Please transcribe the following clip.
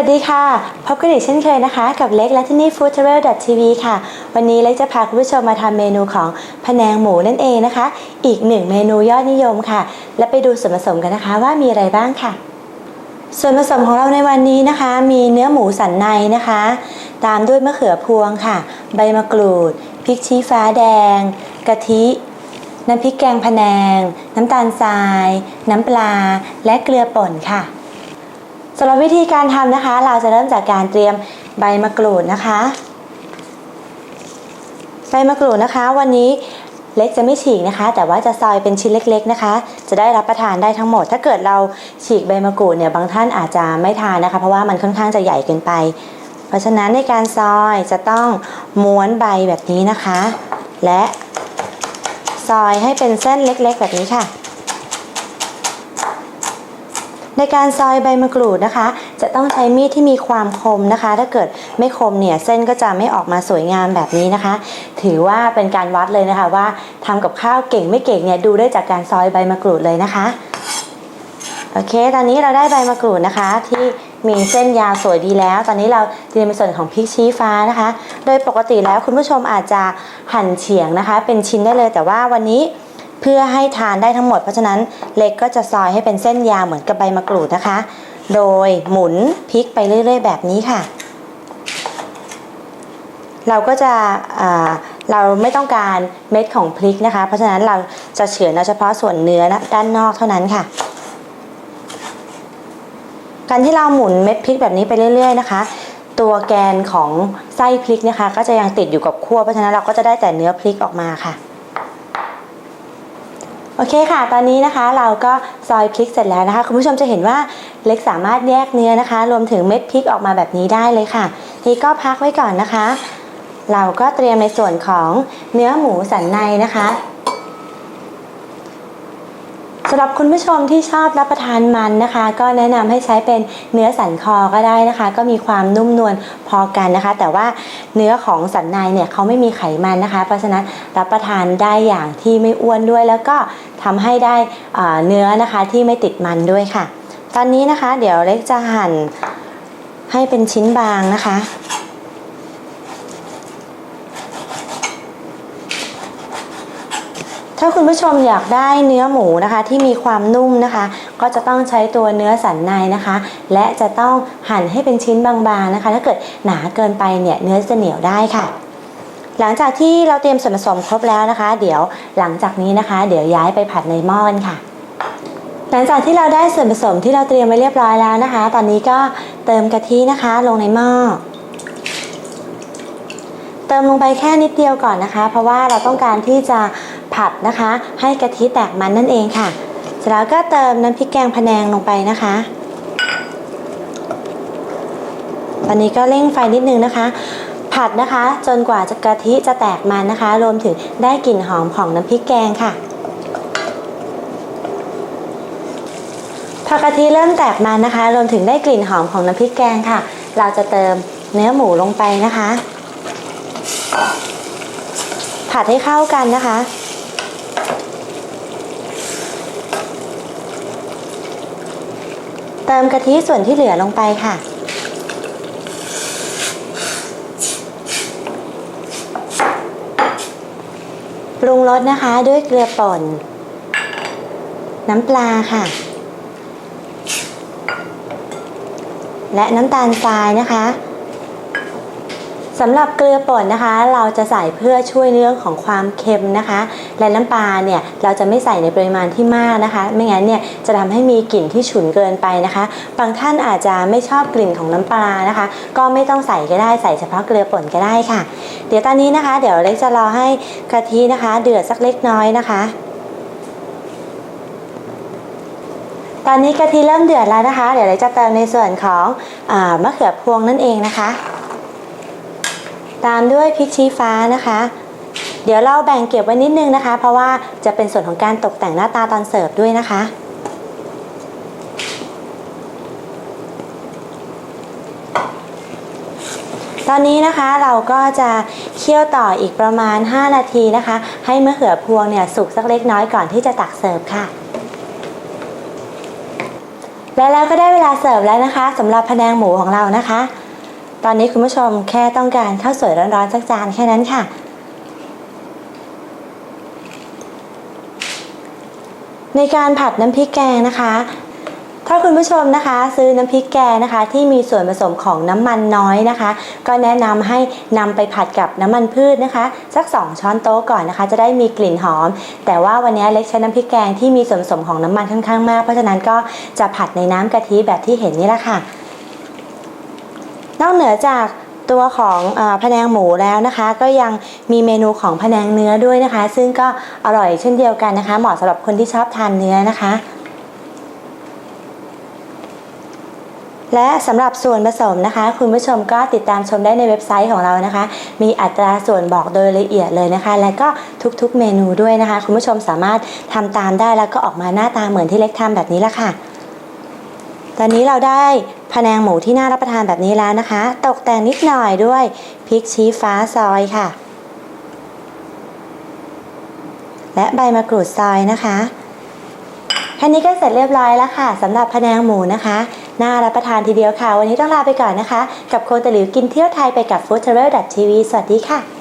วัสดีค่ะ พบกันอีกเช่นเคยนะคะ กับเล็กและที่นี่ food travel tv ค่ะ วันนี้เล็กจะพาคุณผู้ชมมาทำเมนูของพะแนงหมูนั่นเองนะคะ อีกหนึ่งเมนูยอดนิยมค่ะ และไปดูส่วนผสมกันนะคะว่ามีอะไรบ้างค่ะ ส่วนผสมของเราในวันนี้นะคะ มีเนื้อหมูสันในนะคะ ตามด้วยมะเขือพวงค่ะ ใบมะกรูดพริกชี้ฟ้าแดง กะทิน้ำพริกแกงพะแนง น้ำตาลทราย น้ำปลา และเกลือป่นค่ะ สำหรับวิธีการทำนะคะ เราจะเริ่มจากการเตรียมใบมะกรูดนะคะ ใบมะกรูดนะคะ วันนี้เล็กจะไม่ฉีกนะคะ แต่ว่าจะซอยเป็นชิ้นเล็ก ๆนะคะ จะได้รับประทานได้ทั้งหมด ถ้าเกิดเราฉีกใบมะกรูดเนี่ยบางท่านอาจจะไม่ทานนะคะ เพราะว่ามันค่อนข้างจะใหญ่เกินไป เพราะฉะนั้นในการซอยจะต้องม้วนใบแบบนี้นะคะ และซอยให้เป็นเส้นเล็ก ๆ แบบนี้ค่ะ ในการซอยใบมะกรูดนะคะ จะต้องใช้มีดที่มีความคมนะคะ ถ้าเกิดไม่คมเนี่ยเส้นก็จะไม่ออกมาสวยงามแบบนี้นะคะ ถือว่าเป็นการวัดเลยนะคะว่าทำกับข้าวเก่งไม่เก่งเนี่ยดูได้จากการซอยใบมะกรูดเลยนะคะโอเค ตอนนี้เราได้ใบมะกรูดนะคะ ที่มีเส้นยาวสวยดีแล้ว ตอนนี้เราเตรียมในส่วนของพริกชี้ฟ้านะคะ โดยปกติแล้วคุณผู้ชมอาจจะหั่นเฉียงนะคะ เป็นชิ้นได้เลยแต่ว่าวันนี้ เพื่อให้ทานได้ทั้งหมด เพราะฉะนั้นเล็กก็จะซอยให้เป็นเส้นยาวเหมือนกับใบมะกรูดนะคะ โดยหมุนพลิกไปเรื่อย ๆ แบบนี้ค่ะ เราก็จะเราไม่ต้องการเม็ดของพริกนะคะ เพราะฉะนั้นเราจะเฉือนเอาเฉพาะส่วนเนื้อด้านนอกเท่านั้นค่ะ การที่เราหมุนเม็ดพริกแบบนี้ไปเรื่อย ๆ นะคะ ตัวแกนของไส้พริกนะคะ ก็จะยังติดอยู่กับขั้วเพราะฉะนั้นเราก็จะได้แต่เนื้อพริกออกมาค่ะ โอเคค่ะ ตอนนี้นะคะเราก็ซอยพริกเสร็จแล้วนะคะ คุณผู้ชมจะเห็นว่าเล็กสามารถแยกเนื้อนะคะ รวมถึงเม็ดพริกออกมาแบบนี้ได้เลยค่ะที่ก็พักไว้ก่อนนะคะ เราก็เตรียมในส่วนของเนื้อหมูสันในนะคะ สำหรับคุณผู้ชมที่ชอบรับประทานมันนะคะ ก็แนะนำให้ใช้เป็นเนื้อสันคอก็ได้นะคะ ก็มีความนุ่มนวลพอกันนะคะ แต่ว่าเนื้อของสันในเนี่ยเขาไม่มีไขมันนะคะ เพราะฉะนั้นรับประทานได้อย่างที่ไม่อ้วนด้วย แล้วก็ทำให้ได้อ่าเนื้อนะคะที่ไม่ติดมันด้วยค่ะ ตอนนี้นะคะ เดี๋ยวเล็กจะหั่นให้เป็นชิ้นบางนะคะ ถ้าคุณผู้ชมอยากได้เนื้อหมูนะคะที่มีความนุ่มนะคะ ก็จะต้องใช้ตัวเนื้อสันในนะคะ และจะต้องหั่นให้เป็นชิ้นบางๆนะคะ ถ้าเกิดหนาเกินไปเนี่ยเนื้อจะเหนียวได้ค่ะ หลังจากที่เราเตรียมส่วนผสมครบแล้วนะคะ เดี๋ยวหลังจากนี้นะคะ เดี๋ยวย้ายไปผัดในหม้อกันค่ะหลังจากที่เราได้ส่วนผสมที่เราเตรียมไว้เรียบร้อยแล้วนะคะ ตอนนี้ก็เติมกะทินะคะลงในหม้อ เติมลงไปแค่นิดเดียวก่อนนะคะ เพราะว่าเราต้องการที่จะ ผัดนะคะ ให้กะทิแตกมันนั่นเองค่ะ เสร็จแล้วก็เติมน้ำพริกแกงพะแนงลงไปนะคะ ตอนนี้ก็เร่งไฟนิดนึงนะคะ ผัดนะคะจนกว่าจะกะทิจะแตกมันนะคะ รวมถึงได้กลิ่นหอมของน้ำพริกแกงค่ะพอกะทิเริ่มแตกมันนะคะ รวมถึงได้กลิ่นหอมของน้ำพริกแกงค่ะ เราจะเติมเนื้อหมูลงไปนะคะ ผัดให้เข้ากันนะคะ เติมกะทิส่วนที่เหลือลงไปค่ะ ปรุงรสนะคะด้วยเกลือป่น น้ำปลาค่ะ และน้ำตาลทรายนะคะ สำหรับเกลือป่นนะคะ เราจะใส่เพื่อช่วยเรื่องของความเค็มนะคะ และน้ำปลาเนี่ยเราจะไม่ใส่ในปริมาณที่มากนะคะ ไม่งั้นเนี่ยจะทำให้มีกลิ่นที่ฉุนเกินไปนะคะ บางท่านอาจจะไม่ชอบกลิ่นของน้ำปลานะคะ ก็ไม่ต้องใส่ก็ได้ใส่เฉพาะเกลือป่นก็ได้ค่ะ เดี๋ยวตอนนี้นะคะ เดี๋ยวเล็กจะรอให้กะทินะคะ เดือดสักเล็กน้อยนะคะตอนนี้กะทิเริ่มเดือดแล้วนะคะ เดี๋ยวเล็กจะเติมในส่วนของอมะเขือพวงนั่นเองนะคะ ตามด้วยพริกชี้ฟ้านะคะ เดี๋ยวเราแบ่งเก็บไว้นิดนึงนะคะ เพราะว่าจะเป็นส่วนของการตกแต่งหน้าตาตอนเสิร์ฟด้วยนะคะ ตอนนี้นะคะเราก็จะเคี่ยวต่ออีกประมาณ 5 นาทีนะคะ ให้มะเขือพวงเนี่ยสุกสักเล็กน้อยก่อนที่จะตักเสิร์ฟค่ะและแล้วก็ได้เวลาเสิร์ฟแล้วนะคะสำหรับพะแนงหมูของเรานะคะ ตอนนี้คุณผู้ชมแค่ต้องการข้าวสวยร้อนๆสักจานแค่นั้นค่ะ ในการผัดน้ำพริกแกงนะคะ ถ้าคุณผู้ชมนะคะ ซื้อน้ำพริกแกงนะคะ ที่มีส่วนผสมของน้ำมันน้อยนะคะ ก็แนะนำให้นำไปผัดกับน้ำมันพืชนะคะ สัก 2 ช้อนโต๊ะก่อนนะคะ จะได้มีกลิ่นหอม แต่ว่าวันนี้เล็กใช้น้ำพริกแกงที่มีส่วนผสมของน้ำมันค่อนข้างมาก เพราะฉะนั้นก็จะผัดในน้ำกะทิแบบที่เห็นนี่แหละค่ะ นอกเหนือจากตัวของเออพะแนงหมูแล้วนะคะ ก็ยังมีเมนูของพะแนงเนื้อด้วยนะคะ ซึ่งก็อร่อยเช่นเดียวกันนะคะ เหมาะสำหรับคนที่ชอบทานเนื้อนะคะ และสำหรับส่วนผสมนะคะ คุณผู้ชมก็ติดตามชมได้ในเว็บไซต์ของเรานะคะ มีอัตราส่วนบอกโดยละเอียดเลยนะคะ และก็ทุกๆเมนูด้วยนะคะ คุณผู้ชมสามารถทำตามได้แล้วก็ออกมาหน้าตาเหมือนที่เล็กทำแบบนี้ละค่ะ ตอนนี้เราได้พะแนงหมูที่น่ารับประทานแบบนี้แล้วนะคะ ตกแต่งนิดหน่อยด้วยพริกชี้ฟ้าซอยค่ะ และใบมะกรูดซอยนะคะแค่นี้ก็เสร็จเรียบร้อยแล้วค่ะสำหรับพะแนงหมูนะคะ น่ารับประทานทีเดียวค่ะ วันนี้ต้องลาไปก่อนนะคะ กับโคตะหลิวกินเที่ยวไทยไปกับ f o o d t r a v e l TV สวัสดีค่ะ